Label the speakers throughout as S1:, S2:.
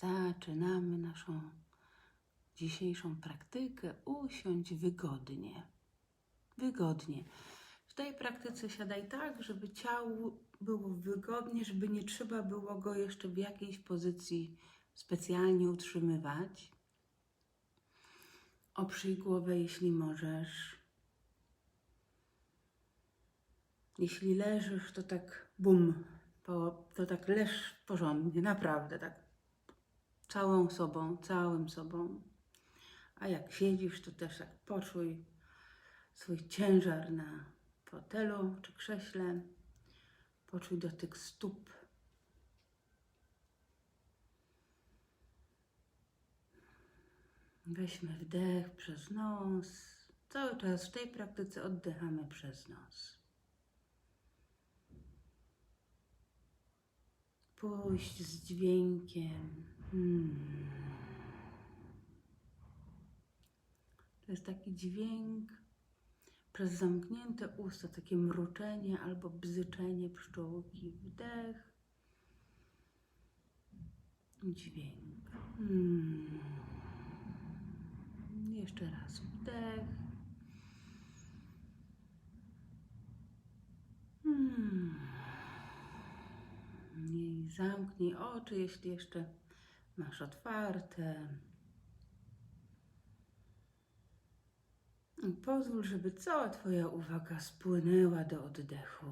S1: zaczynamy naszą dzisiejszą praktykę. Usiądź wygodnie. Wygodnie. W tej praktyce siadaj tak, żeby ciało było wygodnie, żeby nie trzeba było go jeszcze w jakiejś pozycji specjalnie utrzymywać. Oprzyj głowę, jeśli możesz. Jeśli leżysz, to tak bum, to tak leż porządnie, naprawdę, tak całą sobą, całym sobą. A jak siedzisz, to też tak poczuj swój ciężar na fotelu czy krześle. Poczuj dotyk stóp. Weźmy wdech przez nos. Cały czas w tej praktyce oddychamy przez nos. Pójść z dźwiękiem. Hmm. To jest taki dźwięk przez zamknięte usta, takie mruczenie albo bzyczenie pszczółki. Wdech. Dźwięk. Hmm. Jeszcze raz wdech. Hmm. I zamknij oczy, jeśli jeszcze masz otwarte. I pozwól, żeby cała Twoja uwaga spłynęła do oddechu.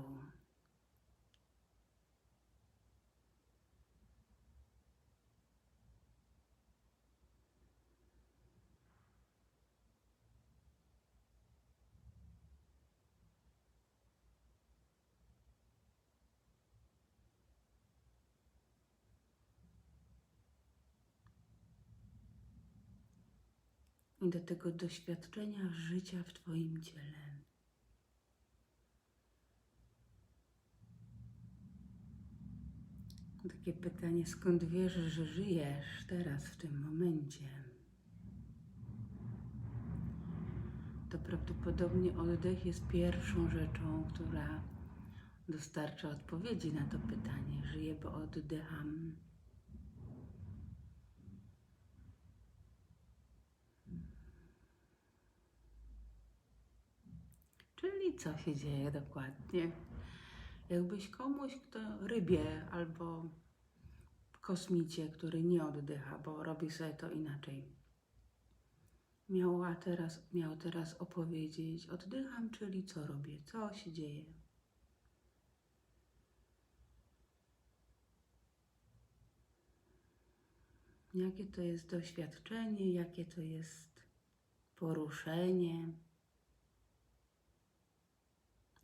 S1: Do tego doświadczenia życia w Twoim ciele. Takie pytanie, skąd wiesz, że żyjesz teraz, w tym momencie? To prawdopodobnie oddech jest pierwszą rzeczą, która dostarcza odpowiedzi na to pytanie. Żyję, bo oddycham. Czyli co się dzieje dokładnie? Jakbyś komuś, kto rybie albo kosmicie, który nie oddycha, bo robi sobie to inaczej, miała teraz, miał teraz opowiedzieć: Oddycham, czyli co robię, co się dzieje. Jakie to jest doświadczenie, jakie to jest poruszenie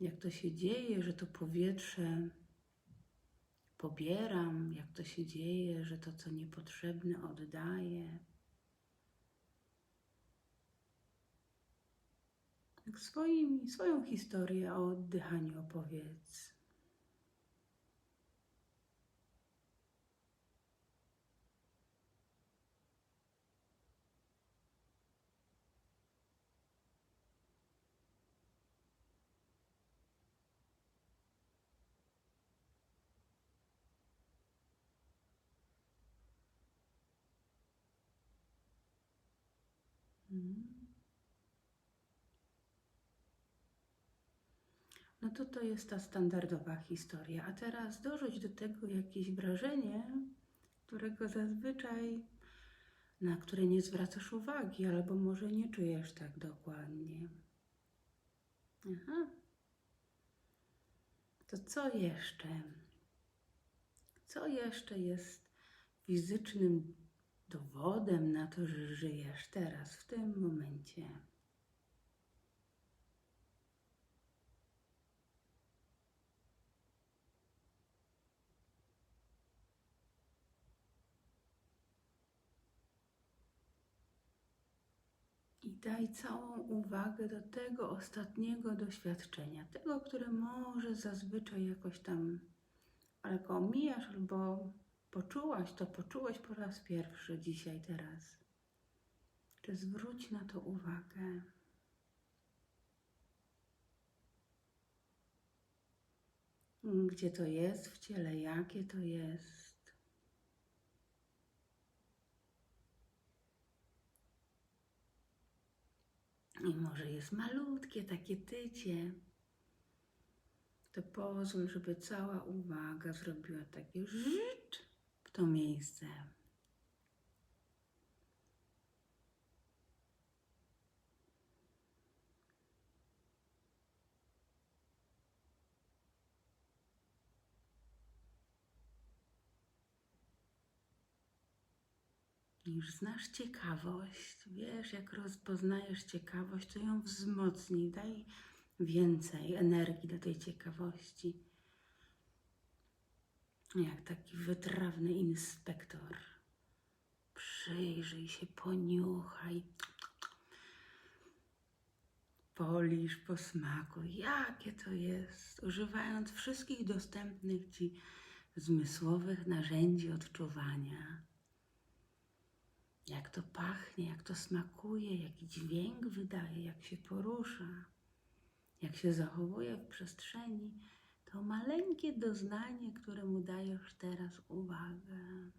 S1: jak to się dzieje, że to powietrze pobieram, jak to się dzieje, że to, co niepotrzebne, oddaję. Tak swoim, swoją historię o oddychaniu opowiedz. No to to jest ta standardowa historia. A teraz dorzuć do tego jakieś wrażenie, którego zazwyczaj, na które nie zwracasz uwagi, albo może nie czujesz tak dokładnie. Aha. To co jeszcze? Co jeszcze jest fizycznym dowodem na to, że żyjesz teraz, w tym momencie. I daj całą uwagę do tego ostatniego doświadczenia, tego, które może zazwyczaj jakoś tam albo omijasz, albo poczułaś, to poczułeś po raz pierwszy dzisiaj, teraz. Czy zwróć na to uwagę? Gdzie to jest w ciele, jakie to jest? I może jest malutkie takie tycie. To pozwól, żeby cała uwaga zrobiła takie życz to miejsce. Już znasz ciekawość, wiesz, jak rozpoznajesz ciekawość, to ją wzmocnij, daj więcej energii do tej ciekawości. Jak taki wytrawny inspektor. Przyjrzyj się, poniuchaj. Polisz, posmakuj, jakie to jest, używając wszystkich dostępnych ci zmysłowych narzędzi odczuwania jak to pachnie, jak to smakuje, jaki dźwięk wydaje, jak się porusza, jak się zachowuje w przestrzeni, to maleńkie doznanie, któremu dajesz teraz uwagę.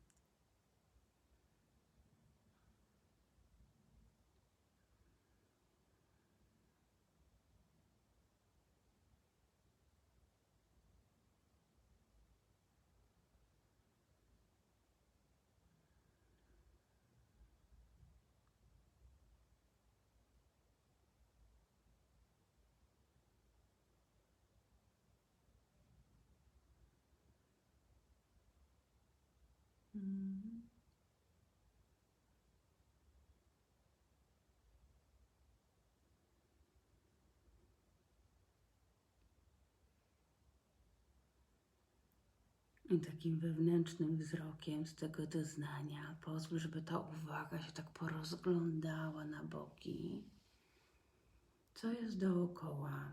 S1: I takim wewnętrznym wzrokiem z tego doznania pozwól, żeby ta uwaga się tak porozglądała na boki. Co jest dookoła?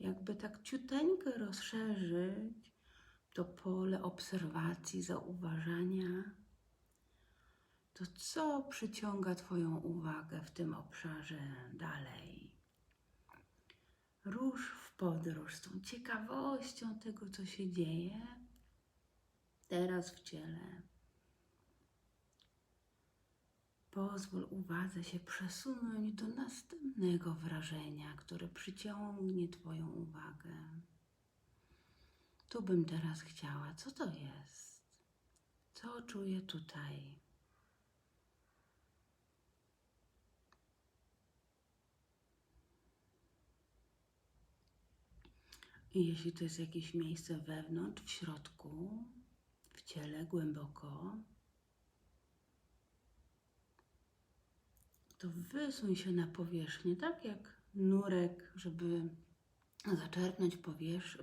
S1: Jakby tak ciuteńko rozszerzyć to pole obserwacji, zauważania, to co przyciąga Twoją uwagę w tym obszarze dalej? Rusz w podróż z tą ciekawością tego, co się dzieje teraz w ciele. Pozwól uwadze się przesunąć do następnego wrażenia, które przyciągnie Twoją uwagę. Tu bym teraz chciała. Co to jest? Co czuję tutaj? I jeśli to jest jakieś miejsce wewnątrz, w środku, w ciele, głęboko, to wysuń się na powierzchnię, tak jak nurek, żeby zaczerpnąć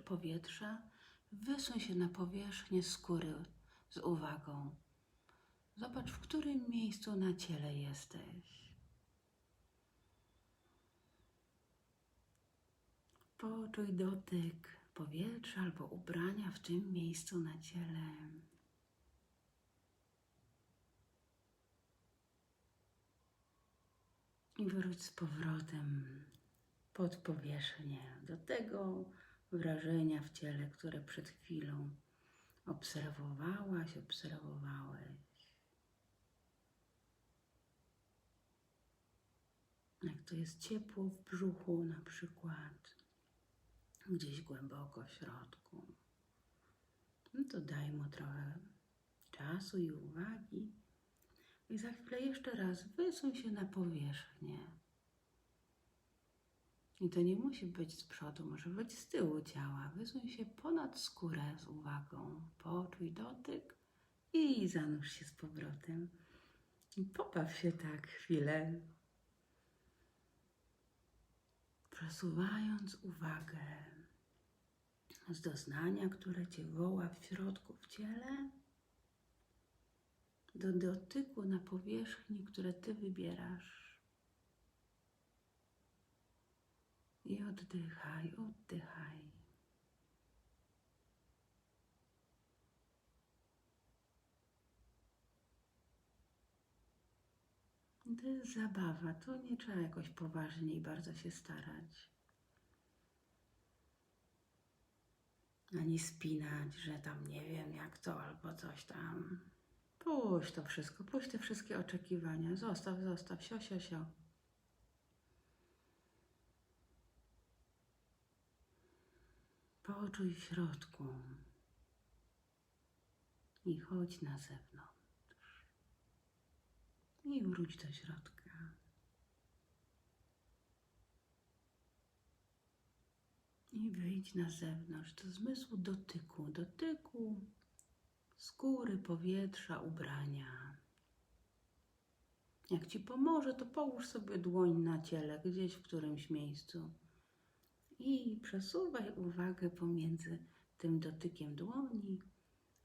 S1: powietrza Wysuń się na powierzchnię skóry z uwagą. Zobacz, w którym miejscu na ciele jesteś. Poczuj dotyk powietrza albo ubrania w tym miejscu na ciele. I wróć z powrotem pod powierzchnię do tego wrażenia w ciele, które przed chwilą obserwowałaś, obserwowałeś. Jak to jest ciepło w brzuchu, na przykład, gdzieś głęboko w środku, no to daj mu trochę czasu i uwagi. I za chwilę jeszcze raz wysuń się na powierzchnię. I to nie musi być z przodu, może być z tyłu ciała. Wysuń się ponad skórę z uwagą. Poczuj dotyk i zanurz się z powrotem. I popaw się tak chwilę. Przesuwając uwagę z doznania, które Cię woła w środku w ciele, do dotyku na powierzchni, które Ty wybierasz. I oddychaj, oddychaj. To jest zabawa, to nie trzeba jakoś poważnie i bardzo się starać. Ani spinać, że tam nie wiem jak to albo coś tam. Puść to wszystko, puść te wszystkie oczekiwania. Zostaw, zostaw, sio, sio, sio. Poczuj w środku i chodź na zewnątrz. I wróć do środka. I wyjdź na zewnątrz do zmysłu dotyku, dotyku skóry, powietrza, ubrania. Jak ci pomoże, to połóż sobie dłoń na ciele, gdzieś w którymś miejscu. I przesuwaj uwagę pomiędzy tym dotykiem dłoni,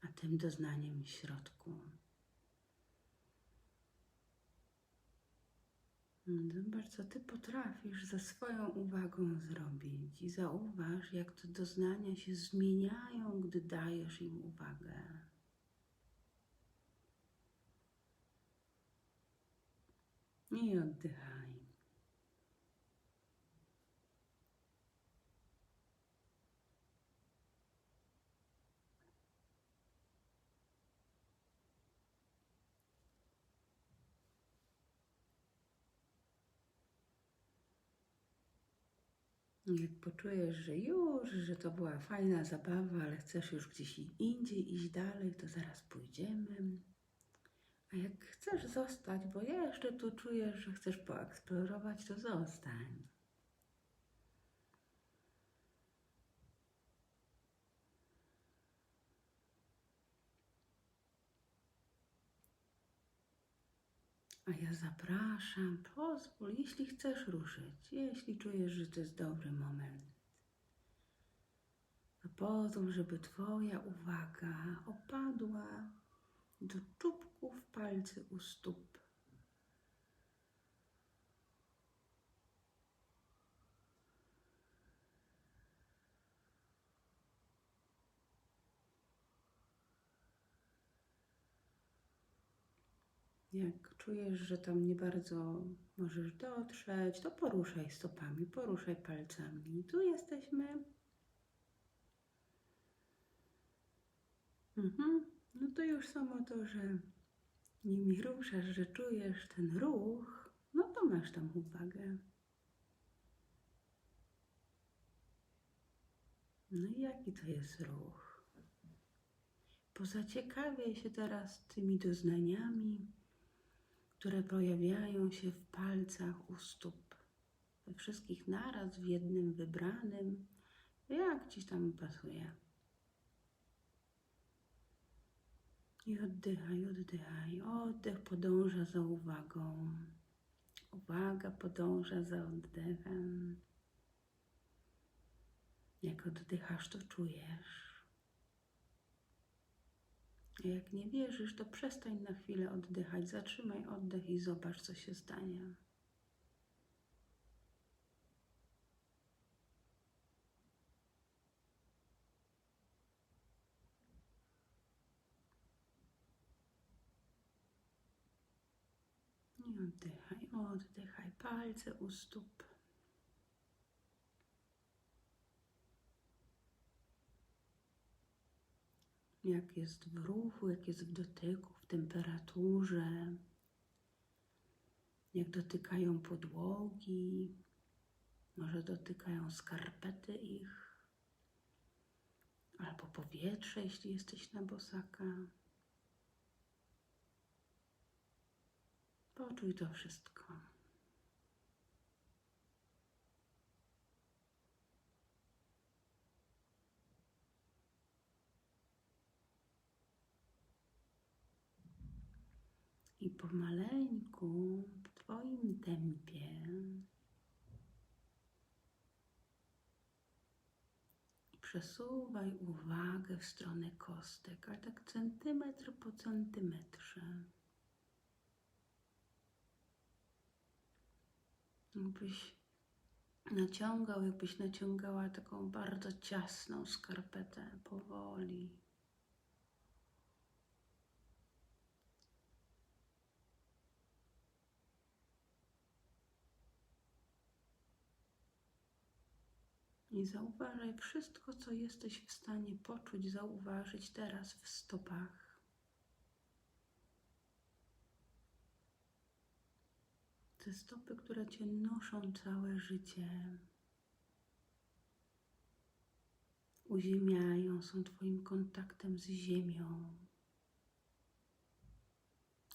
S1: a tym doznaniem w środku. Zobacz, co ty potrafisz ze swoją uwagą zrobić i zauważ, jak te doznania się zmieniają, gdy dajesz im uwagę. I oddychaj. Jak poczujesz, że już, że to była fajna zabawa, ale chcesz już gdzieś indziej iść dalej, to zaraz pójdziemy. A jak chcesz zostać, bo jeszcze tu czujesz, że chcesz poeksplorować, to zostań. A ja zapraszam, pozwól, jeśli chcesz ruszyć, jeśli czujesz, że to jest dobry moment, to pozwól, żeby Twoja uwaga opadła do czubków palcy u stóp. Jak czujesz, że tam nie bardzo możesz dotrzeć, to poruszaj stopami, poruszaj palcami. Tu jesteśmy. Mhm. No to już samo to, że nimi ruszasz, że czujesz ten ruch, no to masz tam uwagę. No i jaki to jest ruch? Pozaciekawiaj się teraz tymi doznaniami, które pojawiają się w palcach u stóp. We wszystkich naraz, w jednym wybranym, jak ci tam pasuje. I oddychaj, oddychaj. Oddech podąża za uwagą. Uwaga podąża za oddechem. Jak oddychasz, to czujesz. Jak nie wierzysz, to przestań na chwilę oddychać. Zatrzymaj oddech i zobacz, co się stanie. I oddychaj, oddychaj. Palce u stóp. Jak jest w ruchu, jak jest w dotyku, w temperaturze. Jak dotykają podłogi. Może dotykają skarpety ich. Albo powietrze, jeśli jesteś na bosaka. Poczuj to wszystko. I pomaleńku, w Twoim tempie, przesuwaj uwagę w stronę kostek, ale tak centymetr po centymetrze. Jakbyś naciągał, jakbyś naciągała taką bardzo ciasną skarpetę powoli. I zauważaj wszystko, co jesteś w stanie poczuć, zauważyć teraz w stopach. te stopy, które cię noszą całe życie. uziemiają, są Twoim kontaktem z ziemią.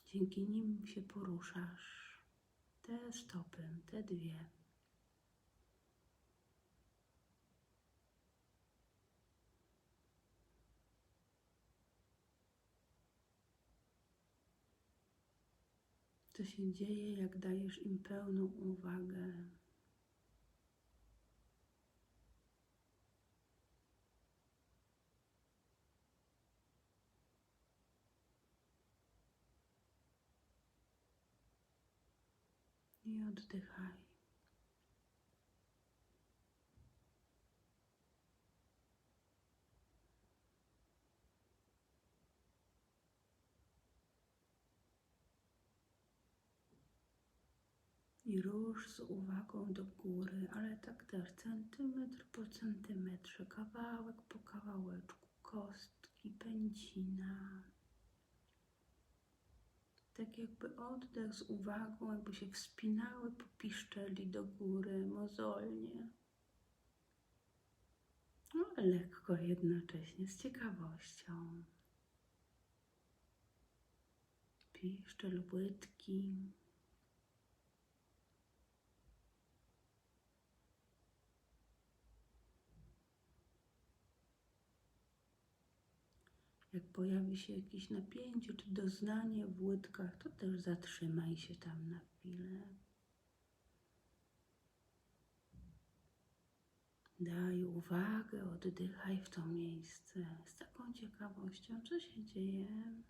S1: Dzięki nim się poruszasz. Te stopy, te dwie. Co się dzieje, jak dajesz im pełną uwagę? I oddychaj. I rusz z uwagą do góry, ale tak też centymetr po centymetrze, kawałek po kawałeczku, kostki, pęcina. Tak jakby oddech z uwagą, jakby się wspinały po piszczeli do góry, mozolnie. No, lekko jednocześnie, z ciekawością. Piszczel, łydki. Jak pojawi się jakieś napięcie czy doznanie w łydkach, to też zatrzymaj się tam na chwilę. Daj uwagę, oddychaj w to miejsce z taką ciekawością, co się dzieje.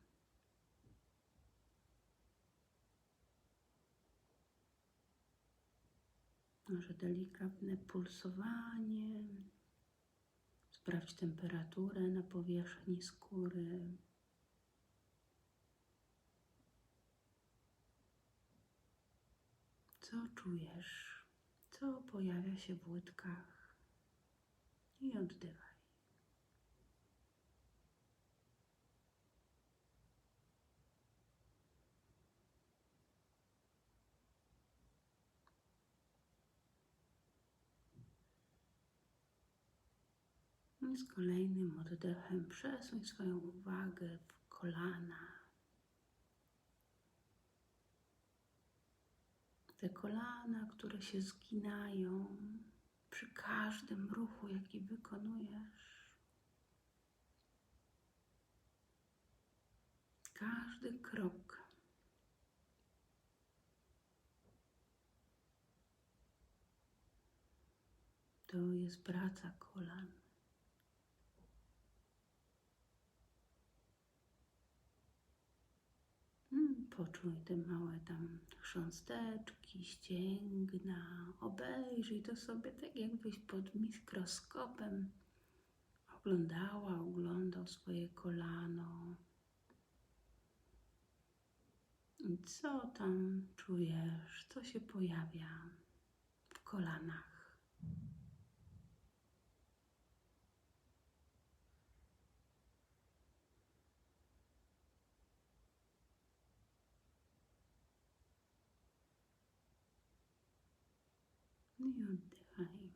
S1: Może delikatne pulsowanie. Sprawdź temperaturę na powierzchni skóry. Co czujesz? Co pojawia się w łydkach? I oddychaj. I z kolejnym oddechem przesuń swoją uwagę w kolana. Te kolana, które się zginają przy każdym ruchu, jaki wykonujesz. Każdy krok. To jest praca kolan. Poczuj te małe tam chrząsteczki, ścięgna. Obejrzyj to sobie tak, jakbyś pod mikroskopem oglądała, oglądał swoje kolano. I co tam czujesz? Co się pojawia w kolanach? No i oddychaj.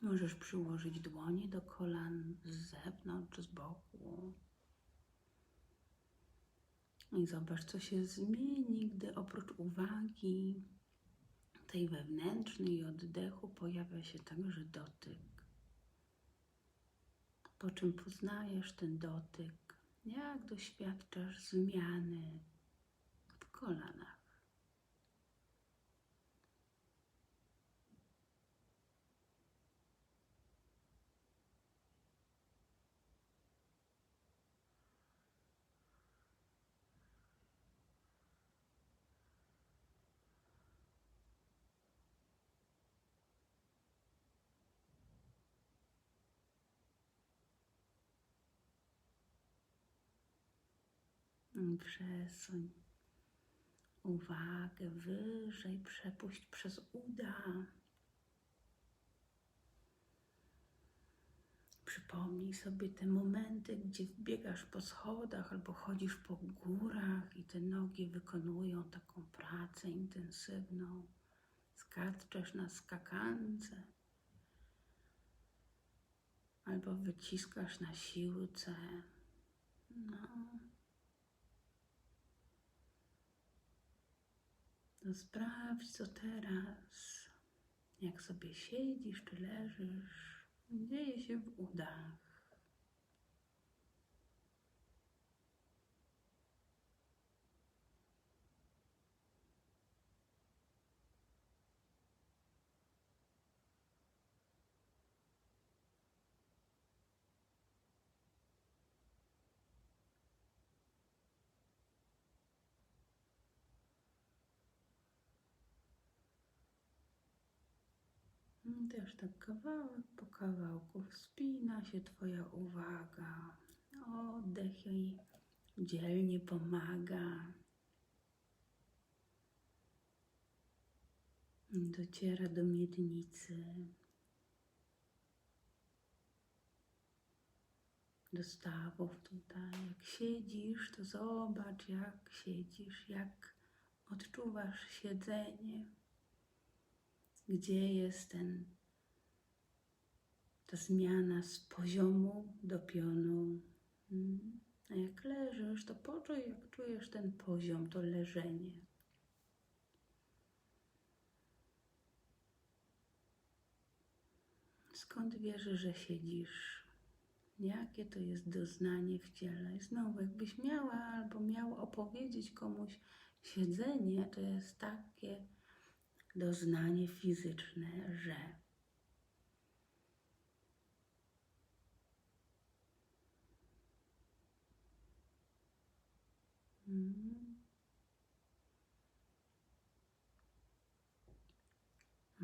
S1: Możesz przyłożyć dłonie do kolan z zewnątrz, z boku. I zobacz, co się zmieni, gdy oprócz uwagi tej wewnętrznej i oddechu pojawia się także dotyk. Po czym poznajesz ten dotyk, jak doświadczasz zmiany w kolanach. Przesuń uwagę wyżej, przepuść przez uda. Przypomnij sobie te momenty, gdzie biegasz po schodach albo chodzisz po górach i te nogi wykonują taką pracę intensywną. Skaczesz na skakance. albo wyciskasz na siłce. No. Sprawdź, co teraz. Jak sobie siedzisz czy leżysz, dzieje się w udach. Też tak kawałek po kawałku wspina się Twoja uwaga. Oddech jej dzielnie pomaga. Dociera do miednicy. Do stawów tutaj. Jak siedzisz, to zobacz, jak siedzisz, jak odczuwasz siedzenie gdzie jest ten, ta zmiana z poziomu do pionu. Mm. A jak leżysz, to poczuj, jak czujesz ten poziom, to leżenie. Skąd wierzysz, że siedzisz? Jakie to jest doznanie w ciele? I znowu, jakbyś miała albo miał opowiedzieć komuś siedzenie, to jest takie doznanie fizyczne, że hmm.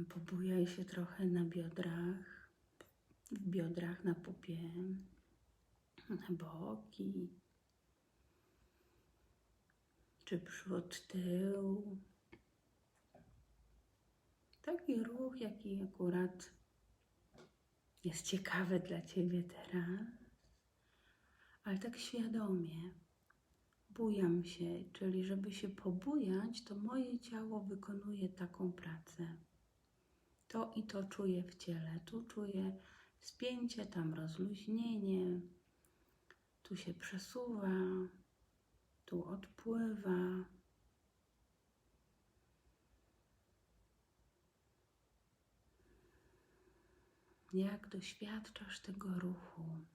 S1: Pobujaj się trochę na biodrach, w biodrach, na pupie, na boki, czy przód, tył. Taki ruch, jaki akurat jest ciekawy dla Ciebie teraz, ale tak świadomie. Bujam się, czyli żeby się pobujać, to moje ciało wykonuje taką pracę. To i to czuję w ciele. Tu czuję spięcie, tam rozluźnienie, tu się przesuwa, tu odpływa. Jak doświadczasz tego ruchu.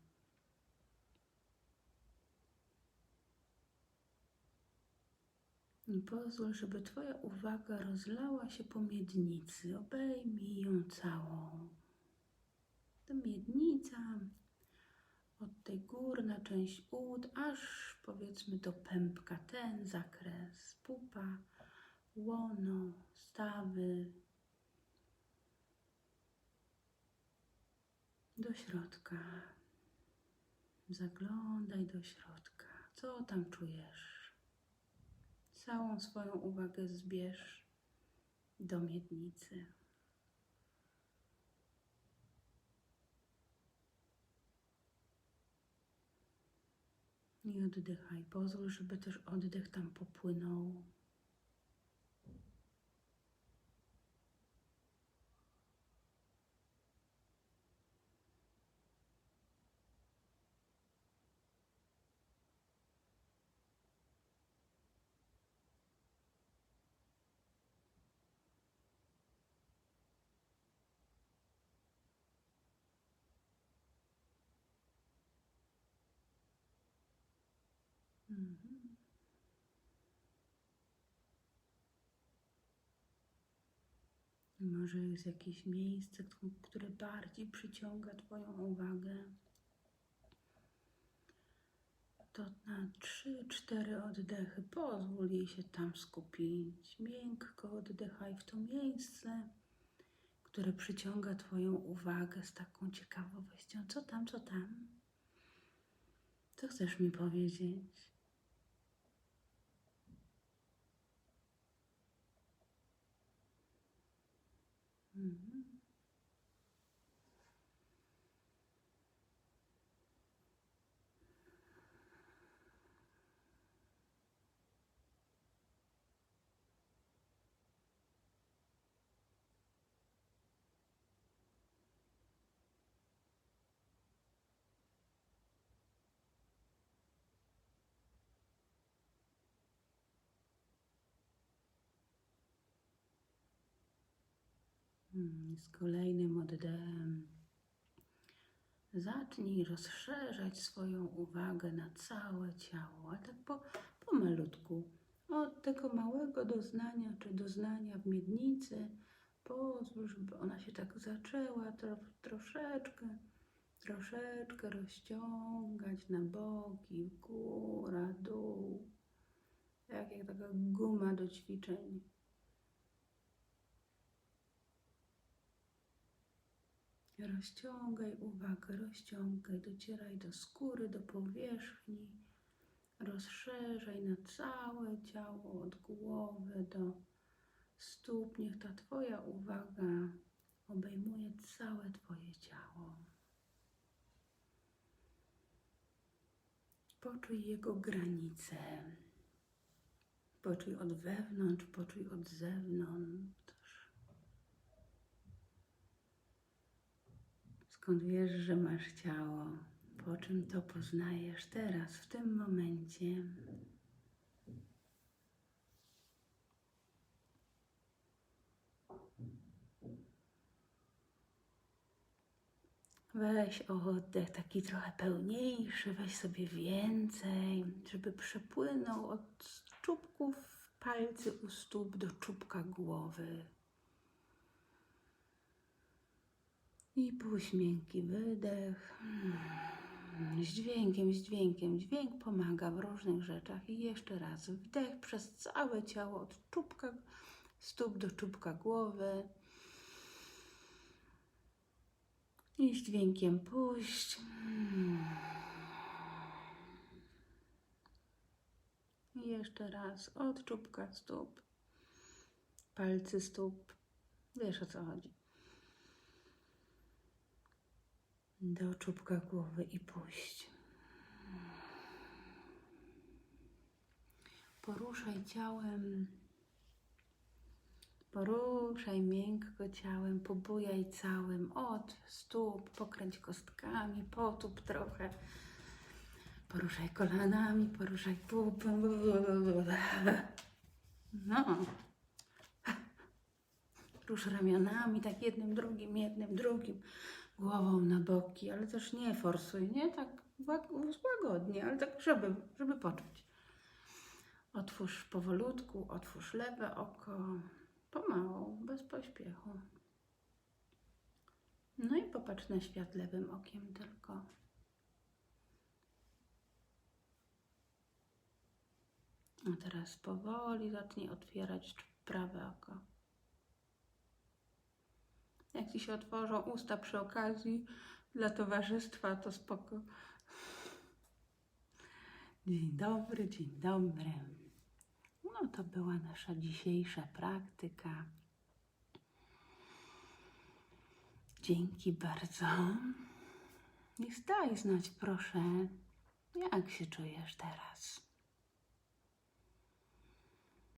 S1: I pozwól, żeby Twoja uwaga rozlała się po miednicy. Obejmij ją całą. Ta miednica od tej górna część ud, aż powiedzmy do pępka, ten zakres, pupa, łono, stawy, do środka. Zaglądaj do środka. Co tam czujesz? Całą swoją uwagę zbierz do miednicy. I oddychaj. Pozwól, żeby też oddech tam popłynął. Mhm. Może jest jakieś miejsce, które bardziej przyciąga Twoją uwagę. To na trzy, cztery oddechy pozwól jej się tam skupić. Miękko oddychaj w to miejsce, które przyciąga Twoją uwagę z taką ciekawością. Co tam, co tam? Co chcesz mi powiedzieć? Mhm. Mm, Z kolejnym oddechem zacznij rozszerzać swoją uwagę na całe ciało, a tak po, pomalutku. Od tego małego doznania czy doznania w miednicy pozwól, żeby ona się tak zaczęła tro, troszeczkę, troszeczkę rozciągać na boki, góra, dół. Tak jak taka guma do ćwiczeń. Rozciągaj uwagę, rozciągaj, docieraj do skóry, do powierzchni. Rozszerzaj na całe ciało, od głowy do stóp. Niech ta Twoja uwaga obejmuje całe Twoje ciało. Poczuj jego granice. Poczuj od wewnątrz, poczuj od zewnątrz. Skąd wiesz, że masz ciało? Po czym to poznajesz teraz, w tym momencie? Weź oddech taki trochę pełniejszy, weź sobie więcej, żeby przepłynął od czubków palcy u stóp do czubka głowy. I puść miękki wydech. Z dźwiękiem, z dźwiękiem. Dźwięk pomaga w różnych rzeczach. I jeszcze raz wdech przez całe ciało, od czubka stóp do czubka głowy. I z dźwiękiem puść. I jeszcze raz od czubka stóp, palcy stóp. Wiesz o co chodzi. Do czubka głowy i puść. Poruszaj ciałem. Poruszaj miękko ciałem, pobujaj całym od stóp, pokręć kostkami, potłup trochę. Poruszaj kolanami, poruszaj pupą. No. Rusz ramionami, tak jednym, drugim, jednym, drugim. Głową na boki, ale też nie forsuj, nie? Tak łag- łagodnie, ale tak, żeby, żeby poczuć. Otwórz powolutku, otwórz lewe oko, pomału, bez pośpiechu. No i popatrz na świat lewym okiem tylko. A teraz powoli zacznij otwierać prawe oko. Jak ci się otworzą usta przy okazji dla towarzystwa, to spoko. Dzień dobry, dzień dobry. No to była nasza dzisiejsza praktyka. Dzięki bardzo. I daj znać proszę, jak się czujesz teraz.